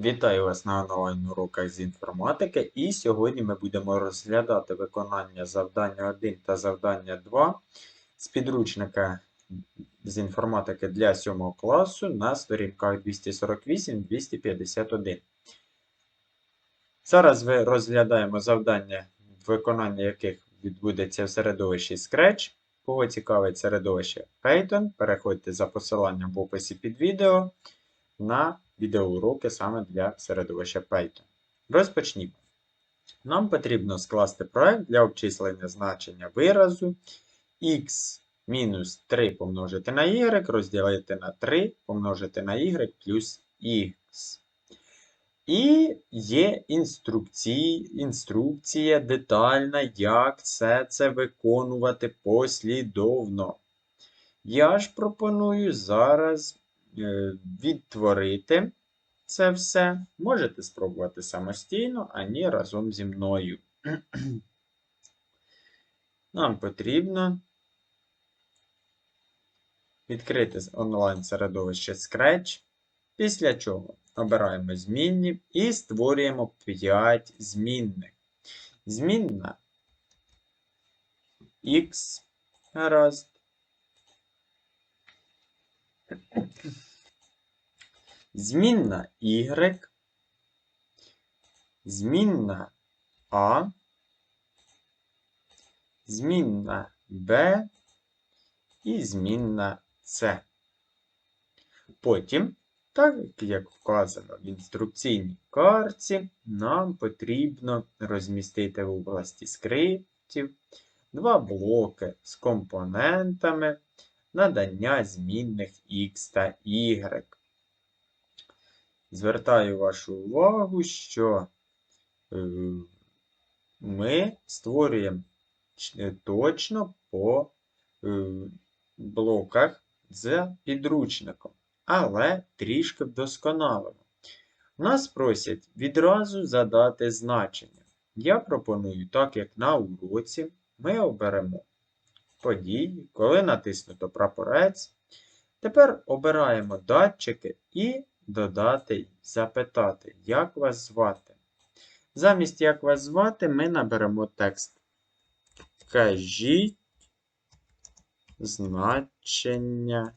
Вітаю вас на онлайн-уроках з інформатики. І сьогодні ми будемо розглядати виконання завдання 1 та завдання 2 з підручника з інформатики для 7 класу на сторінках 248-251. Зараз ви розглядаємо завдання, виконання яких відбудеться в середовищі Scratch. Кого цікавить середовище Python, переходьте за посиланням в описі під відео на відеоуроки саме для середовища Python. Розпочнімо. Нам потрібно скласти проект для обчислення значення виразу x мінус 3 помножити на y розділити на 3 помножити на y плюс x. І є інструкції, інструкція детальна, як все це виконувати послідовно. Я ж пропоную зараз відтворити це все. Можете спробувати самостійно, а ні разом зі мною. Нам потрібно відкрити онлайн-середовище Scratch, після чого обираємо змінні і створюємо 5 змінних. Змінна X, гаразд. Змінна Y, змінна А, змінна Б і змінна С. Потім, так як вказано в інструкційній карті, нам потрібно розмістити в області скриптів два блоки з компонентами надання змінних X та Y. Звертаю вашу увагу, що е, ми створюємо точно по е, блоках з підручником, але трішки вдосконалимо. Нас просять відразу задати значення. Я пропоную, так як на уроці, ми оберемо події, коли натиснуто прапорець. Тепер обираємо датчики і додати запитати, як вас звати. Замість як вас звати, ми наберемо текст. Кажіть значення.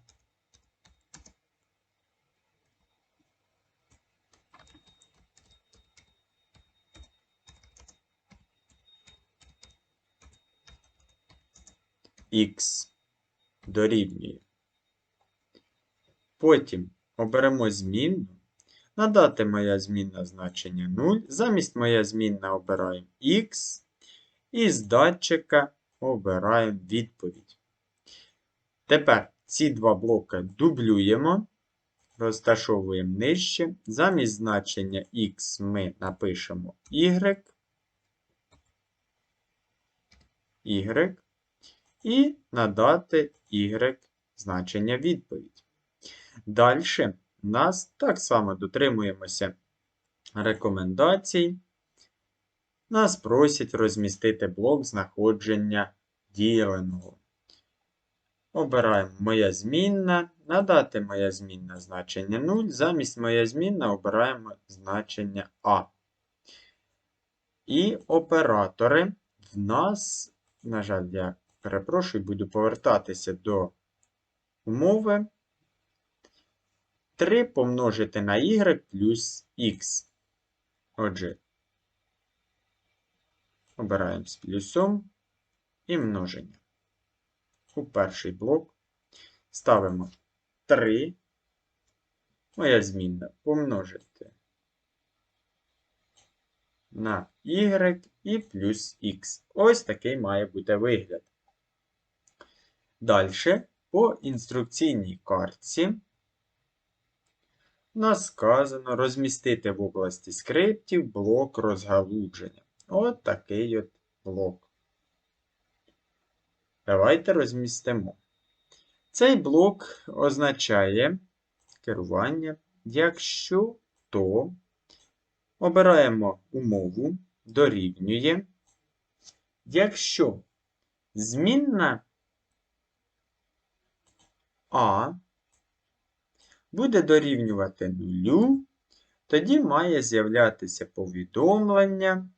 Х дорівнює. Потім оберемо змінну. Надати моя змінна значення 0. Замість моя змінна обираємо Х. І з датчика обираємо відповідь. Тепер ці два блоки дублюємо, розташовуємо нижче. Замість значення Х ми напишемо Y. Y. І надати Y значення відповідь. Далі нас так само дотримуємося рекомендацій. Нас просять розмістити блок знаходження діленого. Обираємо моя змінна, надати моя змінна значення 0. Замість моя змінна обираємо значення А. І оператори в нас, на жаль, я перепрошую, буду повертатися до умови. 3 помножити на y плюс х. Отже, обираємо з плюсом і множення. У перший блок ставимо 3. Моя змінна помножити на y і плюс х. Ось такий має бути вигляд. Далі по інструкційній картці нас сказано розмістити в області скриптів блок розгалудження. От такий от блок. Давайте розмістимо. Цей блок означає керування, якщо то обираємо умову дорівнює. Якщо змінна А буде дорівнювати нулю, тоді має з'являтися повідомлення.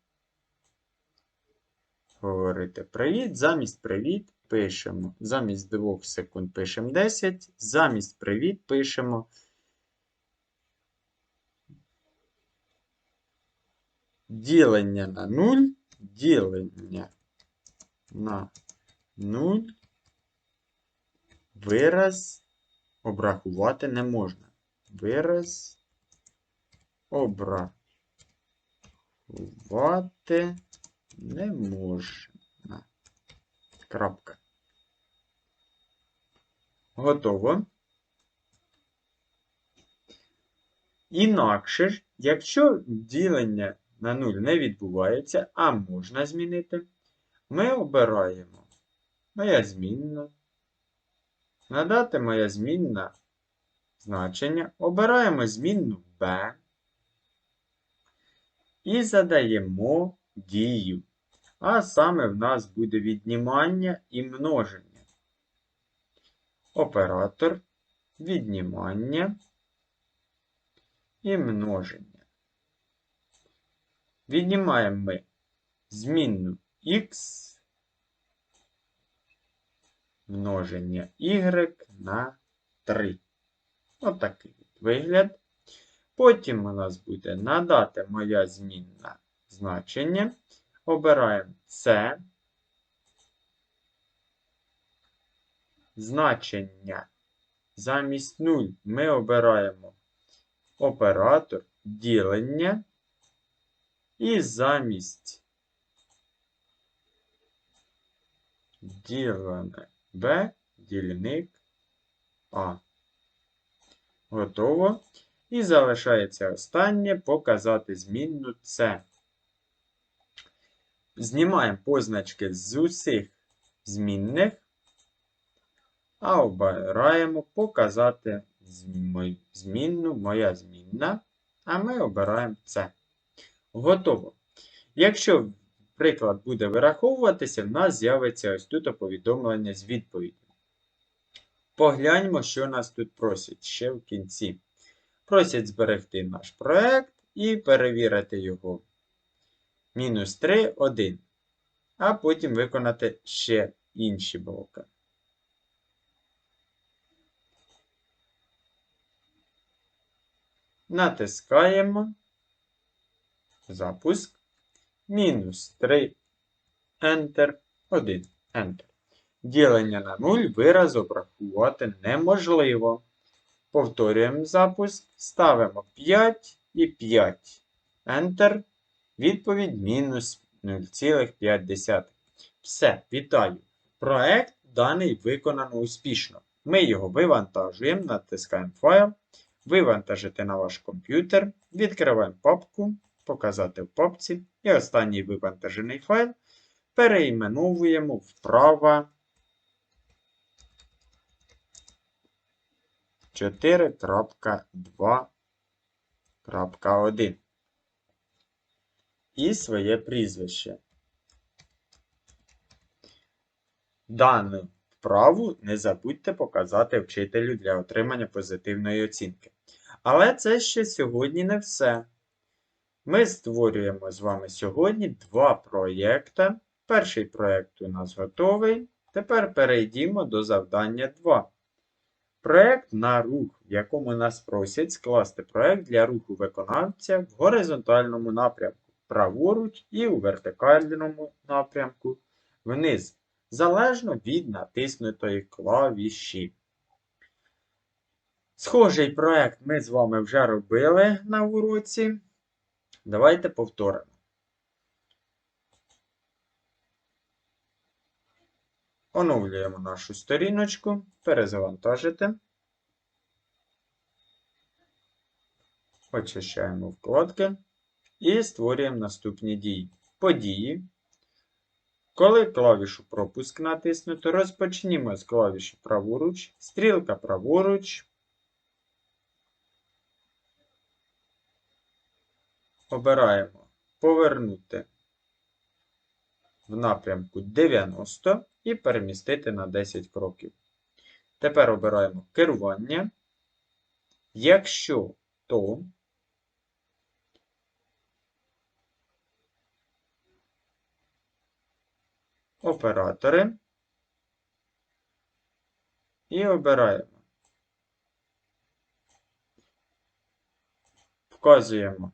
Говорити привіт. Замість привіт пишемо. Замість 2 секунд пишемо 10. Замість привіт пишемо. Ділення на 0. Ділення на 0. Вираз обрахувати не можна. Вираз обрахувати не можна. Крапка. Готово. Інакше ж, якщо ділення на 0 не відбувається, а можна змінити, ми обираємо моя змінна. Надати моя змінна значення. Обираємо змінну b і задаємо дію. А саме в нас буде віднімання і множення. Оператор віднімання і множення. Віднімаємо ми змінну x множення y на 3. Отакий вигляд. Потім у нас буде надати моя змінна значення. Обираємо C. Значення. Замість 0 ми обираємо оператор ділення. І замість ділене B дільник А. Готово. І залишається останнє показати змінну С. Знімаємо позначки з усіх змінних, а обираємо показати змінну моя змінна, а ми обираємо це. Готово. Якщо приклад буде вираховуватися, в нас з'явиться ось тут повідомлення з відповіддю. Погляньмо, що нас тут просять ще в кінці. Просять зберегти наш проект і перевірити його. Мінус 3, 1. А потім виконати ще інші блоки. Натискаємо запуск. Мінус 3, Enter, 1, Enter. Ділення на 0 вираз обрахувати неможливо. Повторюємо запуск. Ставимо 5 і 5. Enter. Відповідь мінус 0,5. Все, вітаю. Проект даний виконано успішно. Ми його вивантажуємо, натискаємо файл, вивантажити на ваш комп'ютер, відкриваємо папку, показати в папці. І останній вивантажений файл переіменовуємо вправо 4.2.1 і своє прізвище. Дану вправу не забудьте показати вчителю для отримання позитивної оцінки. Але це ще сьогодні не все. Ми створюємо з вами сьогодні два проєкти. Перший проєкт у нас готовий. Тепер перейдімо до завдання 2. Проєкт на рух, в якому нас просять скласти проєкт для руху виконавця в горизонтальному напрямку, праворуч і у вертикальному напрямку вниз, залежно від натиснутої клавіші. Схожий проєкт ми з вами вже робили на уроці. Давайте повторимо. Оновлюємо нашу сторіночку, перезавантажити. Очищаємо вкладки і створюємо наступні дії. Події. Коли клавішу пропуск натиснуто, розпочнімо з клавіші праворуч, стрілка праворуч. обираємо повернути в напрямку 90 і перемістити на 10 кроків. Тепер обираємо керування. Якщо то оператори і обираємо. Вказуємо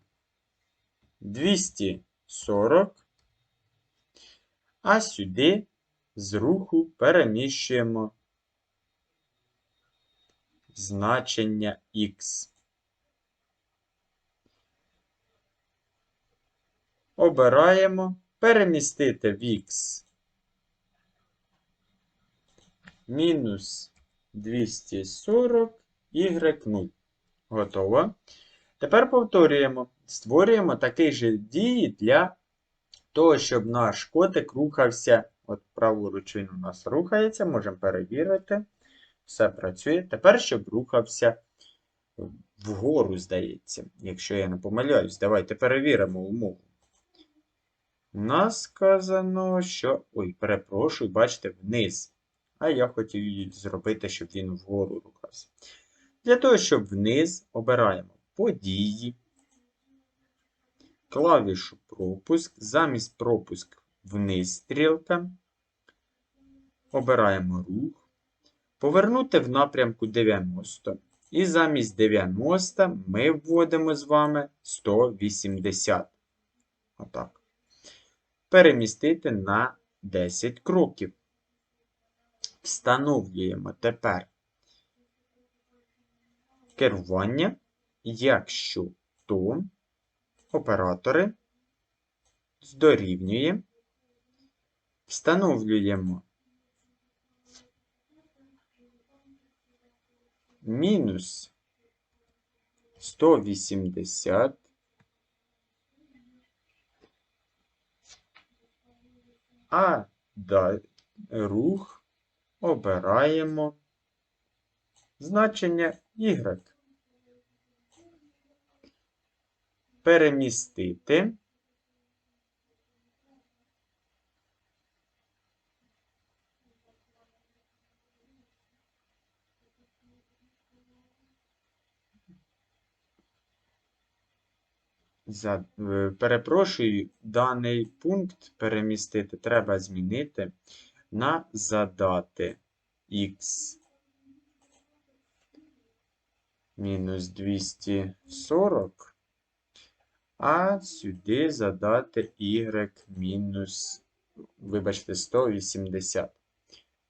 240, а сюди з руху переміщуємо значення Х. Обираємо перемістити в Х мінус 240 y 0. Готово. Тепер повторюємо. Створюємо такий же дії для того, щоб наш котик рухався. От праворуч він у нас рухається, можемо перевірити. Все працює. Тепер, щоб рухався вгору, здається. Якщо я не помиляюсь, давайте перевіримо умову. У нас сказано, що. Ой, перепрошую, бачите, вниз. А я хотів зробити, щоб він вгору рухався. Для того, щоб вниз, обираємо події, клавішу пропуск, замість пропуск вниз стрілка. Обираємо рух. Повернути в напрямку 90. І замість 90 ми вводимо з вами 180. Отак. Перемістити на 10 кроків. Встановлюємо тепер керування, якщо то оператори здорівнює. Встановлюємо мінус 180 а далі рух обираємо значення Y. Перемістити. За, е, перепрошую, даний пункт перемістити треба змінити на задати х. Мінус 240, а сюди задати y мінус, вибачте, 180.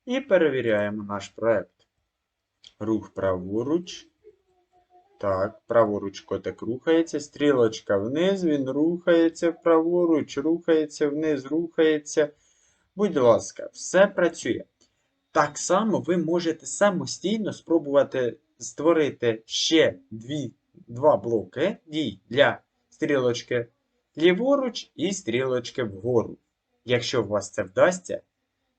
І перевіряємо наш проект. Рух праворуч. Так, праворуч котик рухається, стрілочка вниз, він рухається праворуч, рухається вниз, рухається. Будь ласка, все працює. Так само ви можете самостійно спробувати створити ще дві, два блоки дій для стрілочки ліворуч і стрілочки вгору. Якщо у вас це вдасться,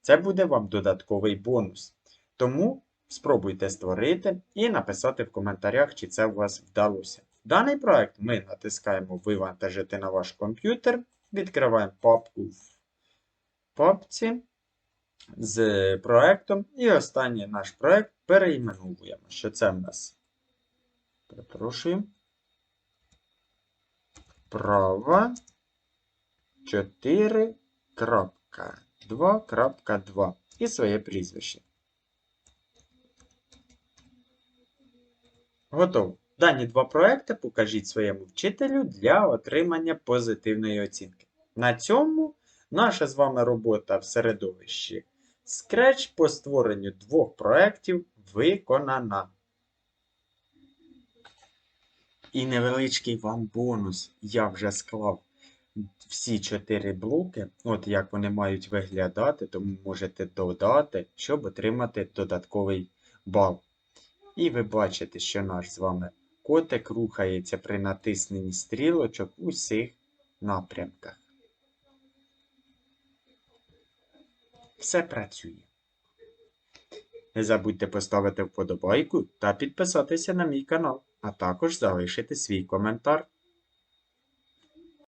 це буде вам додатковий бонус. Тому спробуйте створити і написати в коментарях, чи це у вас вдалося. Даний проект ми натискаємо Вивантажити на ваш комп'ютер, відкриваємо папку в папці з проектом. І останній наш проект переіменовуємо, що це в нас. Перепрошую. Права 4.2.2 і своє прізвище. Готово. Дані два проекти покажіть своєму вчителю для отримання позитивної оцінки. На цьому наша з вами робота в середовищі Scratch по створенню двох проєктів виконана. І невеличкий вам бонус. Я вже склав всі чотири блоки, от як вони мають виглядати, тому можете додати, щоб отримати додатковий бал. І ви бачите, що наш з вами котик рухається при натисненні стрілочок у всіх напрямках. Все працює. Не забудьте поставити вподобайку та підписатися на мій канал, а також залишити свій коментар.